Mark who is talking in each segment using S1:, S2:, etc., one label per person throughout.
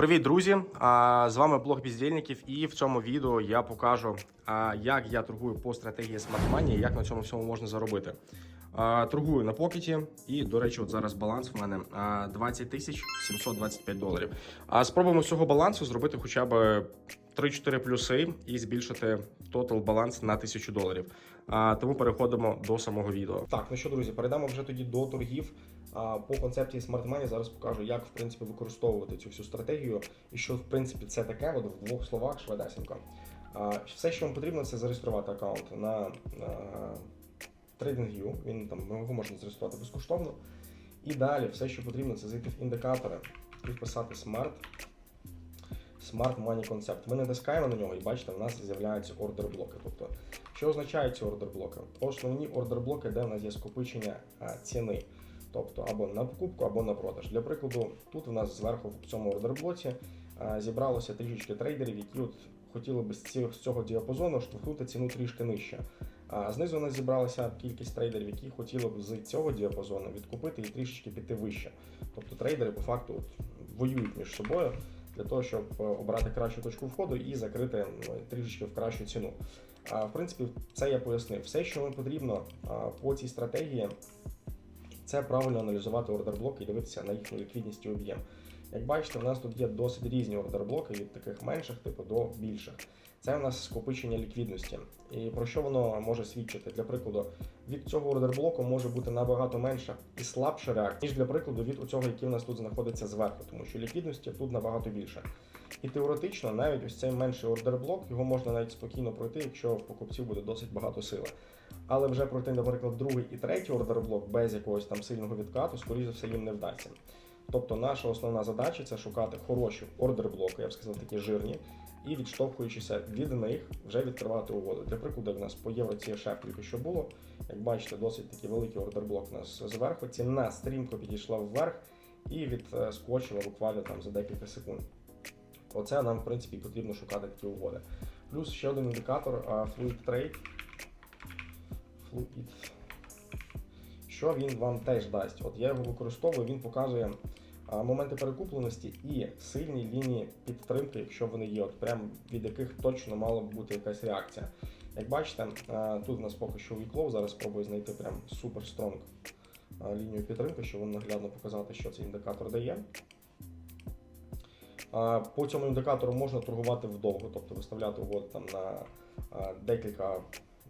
S1: Привіт, друзі! З вами блог Бездельників, і в цьому відео я покажу, як я торгую по стратегії Smart Money як на цьому всьому можна заробити. Торгую на покеті, і, до речі, от зараз баланс в мене 20 тисяч 725 доларів. А спробуємо з цього балансу зробити хоча б 3-4 плюси і збільшити тотал баланс на 1000 доларів. Тому переходимо до самого відео. Так, ну що, друзі, перейдемо вже тоді до торгів. По концепції Smart Money зараз покажу, як в принципі використовувати цю всю стратегію і що в принципі це таке, от в двох словах швидесенько. А, Все, що вам потрібно, це зареєструвати аккаунт на TradingView. Він там його можна зареєструвати безкоштовно. І далі все, що потрібно, це зайти в індикатори і вписати Smart. Smart Money Concept. Ми натискаємо на нього і бачите, в нас з'являються ордер блоки. Тобто, що означають ці ордер блоки? Основні ордер блоки, де в нас є скопичення ціни. Тобто або на покупку, або на продаж. Для прикладу, тут у нас зверху в цьому ордерблоці а, зібралося трішечки трейдерів, які от хотіли би з цього, діапазону штовхнути ціну трішки нижче. А знизу у нас зібралася кількість трейдерів, які хотіли б з цього діапазону відкупити і трішечки піти вище. Тобто трейдери по факту от, воюють між собою для того, щоб е, обрати кращу точку входу і закрити трішечки в кращу ціну. В принципі, це я пояснив. Все, що нам потрібно по цій стратегії, це правильно аналізувати ордерблоки і дивитися на їхню ліквідність і об'єм. Як бачите, у нас тут є досить різні ордерблоки від таких менших типу до більших. Це у нас скопичення ліквідності. І про що воно може свідчити? Для прикладу, від цього ордерблоку може бути набагато менша і слабша реакція, ніж для прикладу від цього, який в нас тут знаходиться зверху, тому що ліквідності тут набагато більше. І теоретично, навіть ось цей менший ордерблок, його можна навіть спокійно пройти, якщо в покупців буде досить багато сили. Але вже пройти, наприклад, другий і третій ордерблок без якогось там сильного відкату, скоріше за все, їм не вдасться. Тобто наша основна задача це шукати хороші ордерблоки, я б сказав, такі жирні, і відштовхуючися від них, вже відкривати угоду. Для прикладу, у нас по євро CSF тільки що було, як бачите, досить такий великий ордерблок у нас зверху. Ціна стрімко підійшла вверх і відскочила буквально там за декілька секунд. Оце нам, в принципі, потрібно шукати такі угоди. Плюс ще один індикатор Fluid Trade. Fluid. Що він вам теж дасть? От я його використовую, він показує моменти перекупленості і сильні лінії підтримки, якщо вони є, от прям від яких точно мала б бути якась реакція. Як бачите, тут у нас поки що віклов, зараз спробую знайти прям супер стронг лінію підтримки, щоб вам наглядно показати, що цей індикатор дає. По цьому індикатору можна торгувати вдовго, тобто виставляти угоди там на декілька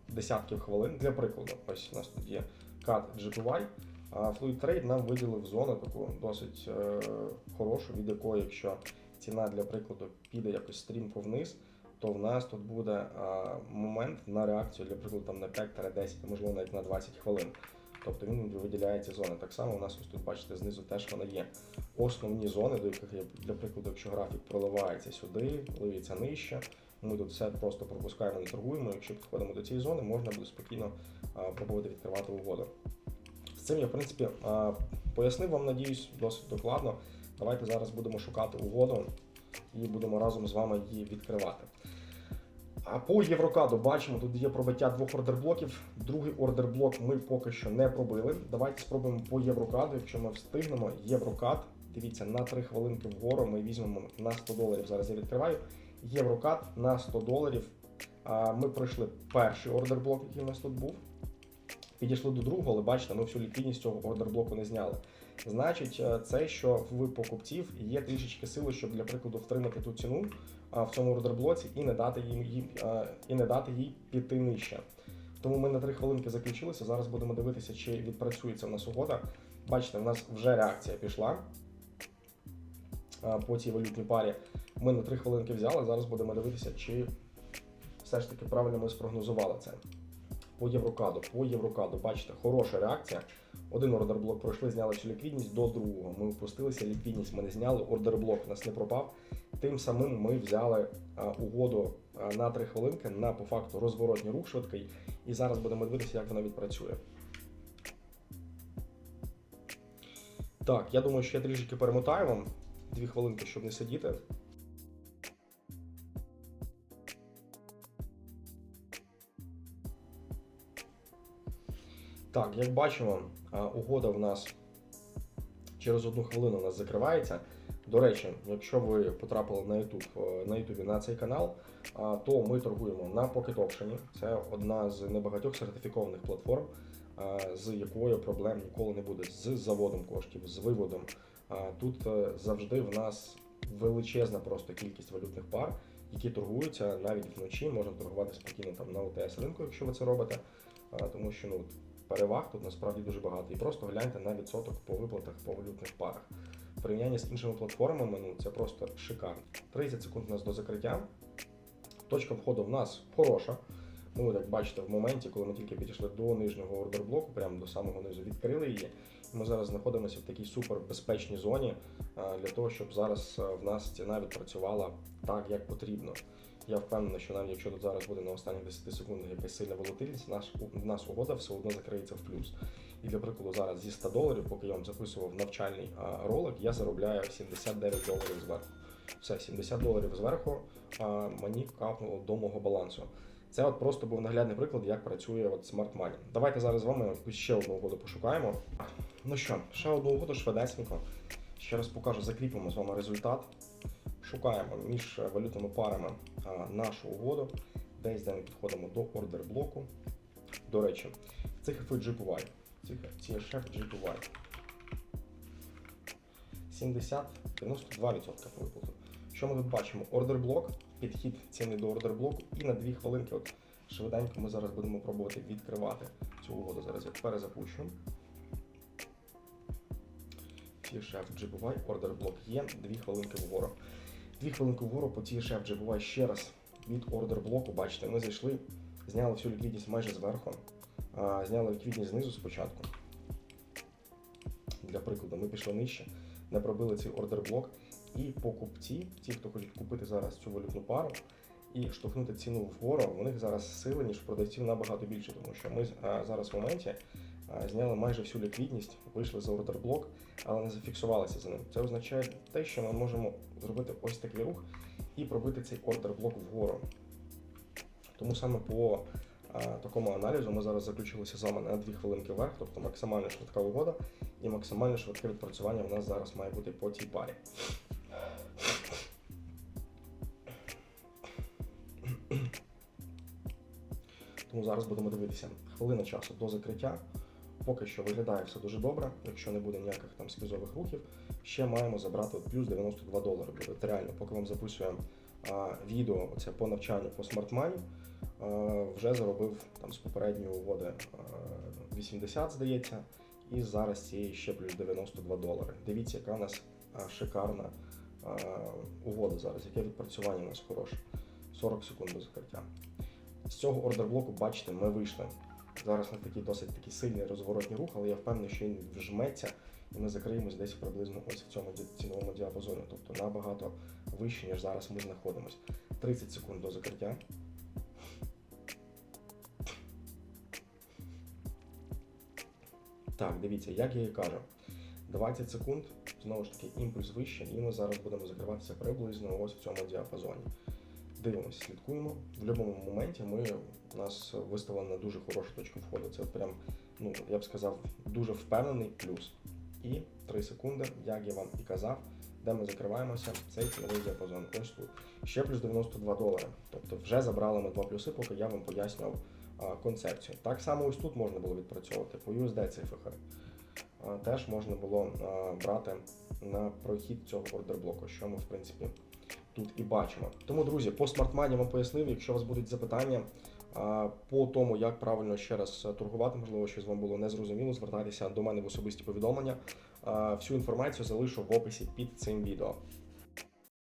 S1: десятків хвилин. Для прикладу, ось у нас тут є CAT GPY. А Fluid Trade нам виділив зону таку досить е, хорошу, від якої, якщо ціна для прикладу піде якось стрімко вниз, то в нас тут буде е, момент на реакцію для прикладу там на 5-10, можливо навіть на 20 хвилин. Тобто він виділяє ці зони. Так само у нас ось тут, бачите, знизу теж вона є. Основні зони, до яких для прикладу, якщо графік проливається сюди, ливиться нижче. Ми тут все просто пропускаємо, не торгуємо. Якщо підходимо до цієї зони, можна буде спокійно а, пробувати відкривати угоду. Цим я, в принципі, пояснив вам, надіюсь, досить докладно. Давайте зараз будемо шукати угоду і будемо разом з вами її відкривати. А по Єврокаду бачимо, тут є пробиття двох ордерблоків. Другий ордерблок ми поки що не пробили. Давайте спробуємо по Єврокаду, якщо ми встигнемо. Єврокад, дивіться, на 3 хвилинки вгору ми візьмемо на 100 доларів. Зараз я відкриваю. Єврокад на 100 доларів. Ми пройшли перший ордерблок, який у нас тут був. Підійшли до другого, але бачите, ми всю ліквідність цього ордерблоку не зняли. Значить, це, що в покупців є трішечки сили, щоб для прикладу втримати ту ціну в цьому ордерблоці і не дати їм і не дати їй піти нижче. Тому ми на 3 хвилинки заключилися. Зараз будемо дивитися, чи відпрацюється в нас угода. Бачите, в нас вже реакція пішла по цій валютній парі. Ми на 3 хвилинки взяли. Зараз будемо дивитися, чи все ж таки правильно ми спрогнозували це. По Єврокаду, по Єврокаду, бачите, хороша реакція. Один ордерблок пройшли, зняли цю ліквідність до другого. Ми опустилися, ліквідність ми не зняли, ордерблок у нас не пропав. Тим самим ми взяли угоду на 3 хвилинки на по факту розворотній рух швидкий. І зараз будемо дивитися, як вона відпрацює. Так, я думаю, що я трішки перемотаю вам дві хвилинки, щоб не сидіти. Так, як бачимо, угода в нас через одну хвилину у нас закривається. До речі, якщо ви потрапили на YouTube, е, на YouTube на цей канал, то ми торгуємо на Pocket Auction. Це одна з небагатьох сертифікованих платформ, з якою проблем ніколи не буде з заводом коштів, з виводом. Тут е, завжди в нас величезна просто кількість валютних пар, які торгуються навіть вночі, можна торгувати спокійно там на ОТС ринку, якщо ви це робите. Тому що ну, переваг тут насправді дуже багато. І просто гляньте на відсоток по виплатах по валютних парах. В порівнянні з іншими платформами, ну це просто шикарно. 30 секунд у нас до закриття. Точка входу в нас хороша. Ну, як бачите, в моменті, коли ми тільки підійшли до нижнього ордерблоку, прямо до самого низу, відкрили її. Ми зараз знаходимося в такій супербезпечній зоні для того, щоб зараз в нас ціна відпрацювала так, як потрібно. Я впевнений, що навіть якщо тут зараз буде на останніх 10 секундах якась сильна волатильність, наш, у нас угода все одно закриється в плюс. І для прикладу, зараз зі 100 доларів, поки я вам записував навчальний а, ролик, я заробляю 79 доларів зверху. Все, 70 доларів зверху мені капнуло до мого балансу. Це от просто був наглядний приклад, як працює от Smart Money. Давайте зараз з вами ще одну угоду пошукаємо. Ну що, ще одну угоду швидесенько. Ще раз покажу, закріпимо з вами результат. Шукаємо між валютними парами нашу угоду. Десь де ми підходимо до ордер блоку. До речі, цифри GPY. CHF GPY. 70 92% по виплату. Що ми тут бачимо? Ордер блок, підхід ціни до ордер блоку, і на 2 хвилинки, от швиденько ми зараз будемо пробувати відкривати цю угоду. Зараз я перезапущу. TSF GBY, ордер блок є, 2 хвилинки вгору. 2 хвилинки вгору по TSF GBY ще раз від ордер блоку. Бачите, ми зайшли, зняли всю ліквідність майже зверху, зняли ліквідність знизу спочатку. Для прикладу, ми пішли нижче, не пробили цей ордер блок. І покупці, ті, хто хочуть купити зараз цю валютну пару і штовхнути ціну вгору, у них зараз сили, ніж продавців набагато більше, тому що ми зараз в моменті зняли майже всю ліквідність, вийшли за ордер блок, але не зафіксувалися за ним. Це означає те, що ми можемо зробити ось такий рух і пробити цей ордер блок вгору. Тому саме по такому аналізу ми зараз заключилися з вами на 2 хвилинки вверх, тобто максимально швидка угода і максимально швидке відпрацювання в нас зараз має бути по цій парі. Тому зараз будемо дивитися хвилина часу до закриття. Поки що виглядає все дуже добре. Якщо не буде ніяких там сквізових рухів, ще маємо забрати от плюс 92 долари. От реально, поки вам записуємо а, відео оце по навчанню по а, вже заробив там з попередньої угоди 80, здається, і зараз цієї ще плюс 92 долари. Дивіться, яка у нас шикарна а, угода зараз, яке відпрацювання у нас хороше. 40 секунд до закриття. З цього ордерблоку, бачите, ми вийшли. Зараз на такий досить такий сильний розворотній рух, але я впевнений, що він вжметься, і ми закриємось десь приблизно ось в цьому ціновому діапазоні, тобто набагато вище, ніж зараз ми знаходимося. 30 секунд до закриття. Так, дивіться, як я і кажу, 20 секунд, знову ж таки, імпульс вище, і ми зараз будемо закриватися приблизно ось в цьому діапазоні. Дивимося, слідкуємо. В будь-якому моменті ми у нас виставили на дуже хорошу точку входу. Це прям, ну я б сказав, дуже впевнений плюс. І 3 секунди, як я вам і казав, де ми закриваємося, цей ціновий діапазон. Ось тут. Ще плюс 92 долари. Тобто вже забрали ми два плюси, поки я вам пояснював а, концепцію. Так само ось тут можна було відпрацьовувати по USD. А, теж можна було а, брати на прохід цього ордерблоку, що ми в принципі тут і бачимо. Тому, друзі, по смартмані вам пояснив, якщо у вас будуть запитання по тому, як правильно ще раз торгувати, можливо, щось вам було незрозуміло, звертайтеся до мене в особисті повідомлення. Всю інформацію залишу в описі під цим відео.